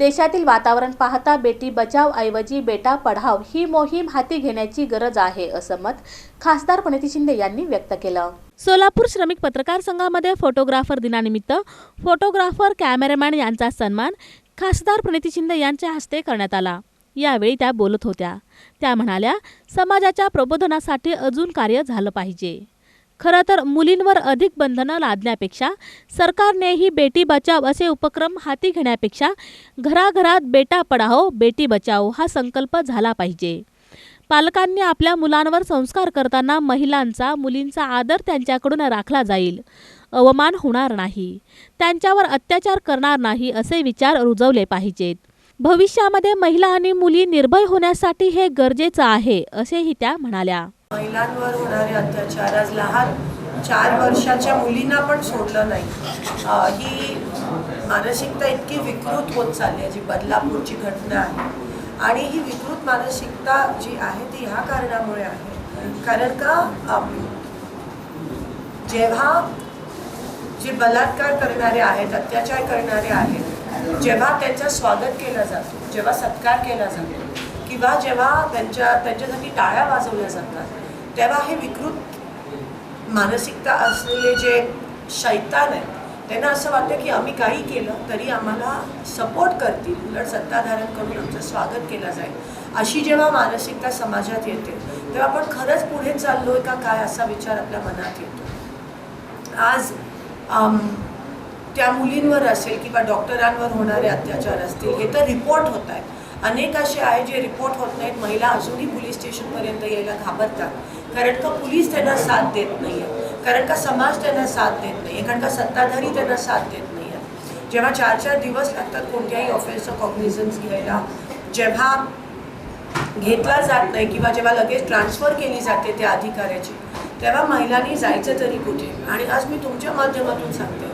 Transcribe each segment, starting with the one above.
देशातील वातावरण पाहता बेटी बचाव ऐवजी बेटा पढाव ही मोहीम हाती घेण्याची गरज आहे असं मत खासदार प्रणिती शिंदे यांनी व्यक्त केलं. सोलापूर श्रमिक पत्रकार संघामध्ये फोटोग्राफर दिनानिमित्त फोटोग्राफर कॅमेरामॅन यांचा सन्मान खासदार प्रणिती शिंदे यांच्या हस्ते करण्यात आला. यावेळी त्या बोलत होत्या. त्या म्हणाल्या समाजाच्या प्रबोधनासाठी अजून कार्य झालं पाहिजे. खरं तर मुलींवर अधिक बंधनं लादण्यापेक्षा सरकारनेही बेटी बचाव असे उपक्रम हाती घेण्यापेक्षा घराघरात बेटा पढाओ बेटी बचाओ हा संकल्प झाला पाहिजे. पालकांनी आपल्या मुलांवर संस्कार करताना महिलांचा मुलींचा आदर त्यांच्याकडून राखला जाईल. अवमान होणार नाही. त्यांच्यावर अत्याचार करणार नाही असे विचार रुजवले पाहिजेत. भविष्यामध्ये महिला आणि मुली निर्भय होण्यासाठी हे गरजेचं आहे असेही त्या म्हणाल्या. महिलांवर होणारे अत्याचार आज लहान चार वर्षाच्या मुलींना पण सोडलं नाही. ही मानसिकता इतकी विकृत होत चालली आहे जी बदलापूरची घटना आहे. आणि ही विकृत मानसिकता जी आहे ती ह्या कारणामुळे आहे. कारण का? जेव्हा जे बलात्कार करणारे आहेत अत्याचार करणारे आहेत जेव्हा त्यांचं स्वागत केलं जातो जेव्हा सत्कार केला जातो किंवा जेव्हा त्यांच्या त्यांच्यासाठी टाळ्या वाजवल्या जातात तेव्हा हे विकृत मानसिकता असलेले जे शैतान आहेत त्यांना असं वाटतं की आम्ही काही केलं तरी आम्हाला सपोर्ट करतील. उलट सत्ताधाऱ्यांकडून आमचं स्वागत केलं जाईल. अशी जेव्हा मानसिकता समाजात येते तेव्हा आपण खरंच पुढे चाललो आहे का काय असा विचार आपल्या मनात येतो. आज त्या मुलींवर असेल किंवा डॉक्टरांवर होणारे अत्याचार असतील हे तर रिपोर्ट होत आहेत. अनेक असे आहे जे रिपोर्ट होत नाहीत. महिला अजूनही पोलीस स्टेशनपर्यंत यायला घाबरतात. कारण का पोलीस त्यांना साथ देत नाही आहे कारण का समाज त्यांना साथ देत नाही आहे कारण का सत्ताधारी त्यांना साथ देत नाही आहे जेव्हा चार चार दिवस लागतात कोणत्याही ऑफिसचं कॉग्निझन्स घ्यायला जेव्हा घेतला जात नाही किंवा जेव्हा लगेच ट्रान्सफर केली जाते त्या अधिकाऱ्याची तेव्हा महिलांनी जायचं तरी कुठे? आणि आज मी तुमच्या माध्यमातून सांगते.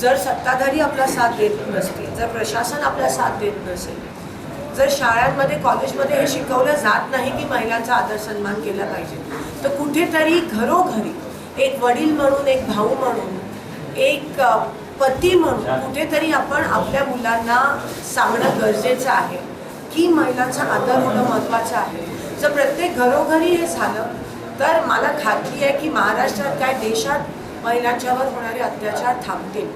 जर सत्ताधारी आपला साथ देत नसतील जर प्रशासन आपला साथ देत नसेल जर शाळांमध्ये कॉलेजमध्ये हे शिकवलं जात नाही की महिलांचा आदर सन्मान केला पाहिजे तर कुठेतरी घरोघरी एक वडील म्हणून एक भाऊ म्हणून एक पती म्हणून कुठेतरी आपण आपल्या मुलांना सांगणं गरजेचं आहे की महिलांचा आदर होणं महत्त्वाचं आहे. जर प्रत्येक घरोघरी हे झालं तर मला खात्री आहे की महाराष्ट्रात काय देशात महिलांच्यावर होणारे अत्याचार थांबतील.